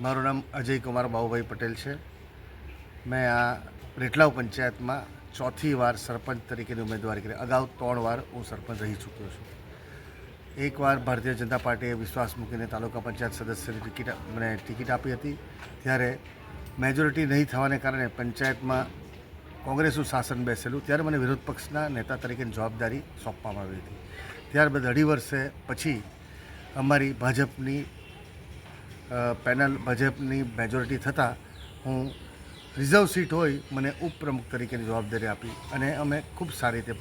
મારું નામ અજય કુમાર બાબુભાઈ પટેલ છે. મેં આ રેટલાવ પંચાયતમાં ચોથી વાર સરપંચ તરીકેની ઉમેદવારી કરી. અગાઉ ત્રણ વાર હું સરપંચ રહી ચૂક્યો છું. એકવાર ભારતીય જનતા પાર્ટીએ વિશ્વાસ મૂકીને તાલુકા પંચાયત સદસ્યની ટિકિટ મને ટિકિટ આપી હતી. ત્યારે મેજોરિટી નહીં થવાને કારણે પંચાયતમાં કોંગ્રેસનું શાસન બેસેલું. ત્યારે મને વિરોધ પક્ષના નેતા તરીકેની જવાબદારી સોંપવામાં આવી હતી. ત્યારબાદ અઢી વર્ષે પછી અમારી ભાજપની પેનલ ભાજપની મેજોરિટી થતાં હું રિઝર્વ સીટ હોય મને ઉપપ્રમુખ તરીકેની જવાબદારી આપી અને અમે ખૂબ સારી રીતે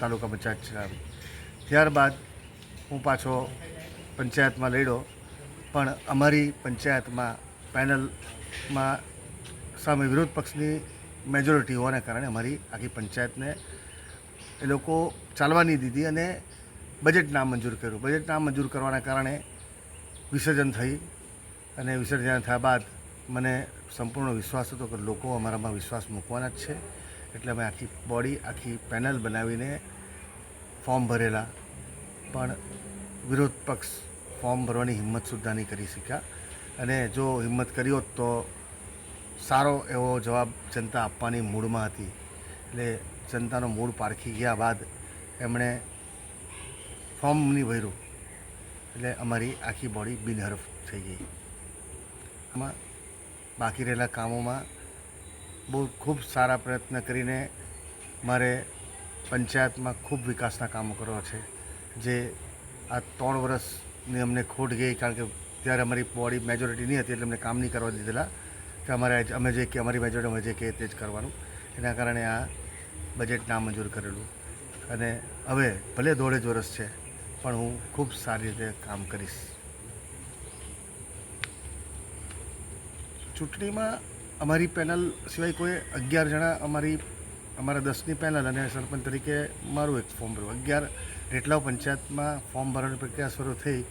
તાલુકા પંચાયત ચલાવી. ત્યારબાદ હું પાછો પંચાયતમાં લડ્યો, પણ અમારી પંચાયતમાં પેનલમાં સામે વિરોધ પક્ષની મેજોરિટી હોવાને કારણે અમારી આખી પંચાયતને એ લોકો ચાલવા નહીં દીધી અને બજેટ નામંજૂર કર્યું. બજેટ નામંજૂર કરવાના કારણે વિસર્જન થઈ. અને વિસર્જન થયા બાદ મને સંપૂર્ણ વિશ્વાસ હતો કે લોકો અમારામાં વિશ્વાસ મૂકવાના જ છે. એટલે અમે આખી બોડી, આખી પેનલ બનાવીને ફોર્મ ભરેલા. પણ વિરોધ પક્ષ ફોર્મ ભરવાની હિંમત સુદ્ધા નહીં કરી શક્યા. અને જો હિંમત કરી હોત તો સારો એવો જવાબ જનતા આપવાની મૂડમાં હતી. એટલે જનતાનો મૂડ પારખી ગયા બાદ એમણે ફોર્મ નહીં ભર્યું. એટલે અમારી આખી બોડી બિનહરફ થઈ ગઈ. આમાં બાકી રહેલા કામોમાં બહુ ખૂબ સારા પ્રયત્ન કરીને મારે પંચાયતમાં ખૂબ વિકાસના કામો કરવા છે. જે આ ત્રણ વર્ષની અમને ખોટ ગઈ કારણ કે ત્યારે અમારી બોડી મેજોરિટી નહીં હતી એટલે અમને કામ નહીં કરવા દીધેલા. કે અમારે અમે જે કે અમારી મેજોરિટી અમે જે કે તે જ કરવાનું. એના કારણે આ બજેટ નામંજૂર કરેલું. અને હવે ભલે દોઢ જ વર્ષ છે, પણ હું ખૂબ સારી રીતે કામ કરીશ. ચૂંટણીમાં અમારી પેનલ સિવાય કોઈ અગિયાર જણા અમારી, અમારા દસની પેનલ અને સરપંચ તરીકે મારું એક ફોર્મ ભર્યું. અગિયાર રેટલાવ પંચાયતમાં ફોર્મ ભરવાની પ્રક્રિયા શરૂ થઈ.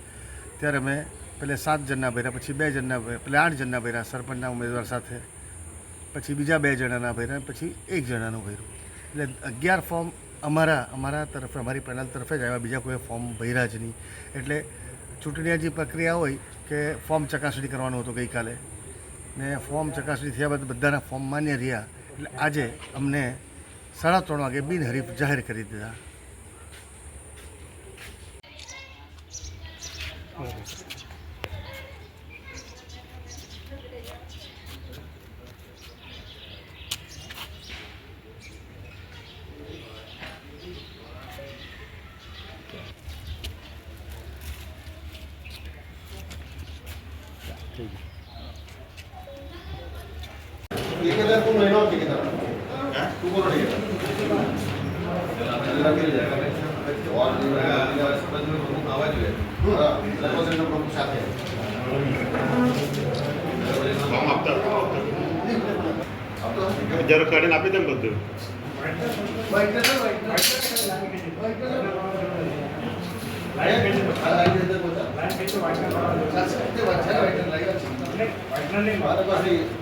ત્યારે અમે પહેલે સાત જણના ભર્યા, પછી બે જણના પહેલે આઠ જણના ભર્યા સરપંચના ઉમેદવાર સાથે. પછી બીજા બે જણાના ભર્યા, પછી એક જણાનું ભર્યું. એટલે અગિયાર ફોર્મ અમારા અમારા તરફ, અમારી પેનલ તરફે જ આવ્યા. બીજા કોઈ ફોર્મ ભર્યા જ નહીં. એટલે ચૂંટણીની જે પ્રક્રિયા હોય કે ફોર્મ ચકાસણી કરવાનું હતું ગઈકાલે. ને ફોર્મ ચકાસણી થયા બાદ બધાના ફોર્મ માન્ય રહ્યા. એટલે આજે અમને સાડા ત્રણ વાગે બિનહરીફ જાહેર કરી દીધા. ठेकेदार कोण आहे ना ठेकेदार तू कोण ठेकेदार સરપંચના પ્રમુખ સાથે જરા કાઢીને આપી દેમ બધું બીજા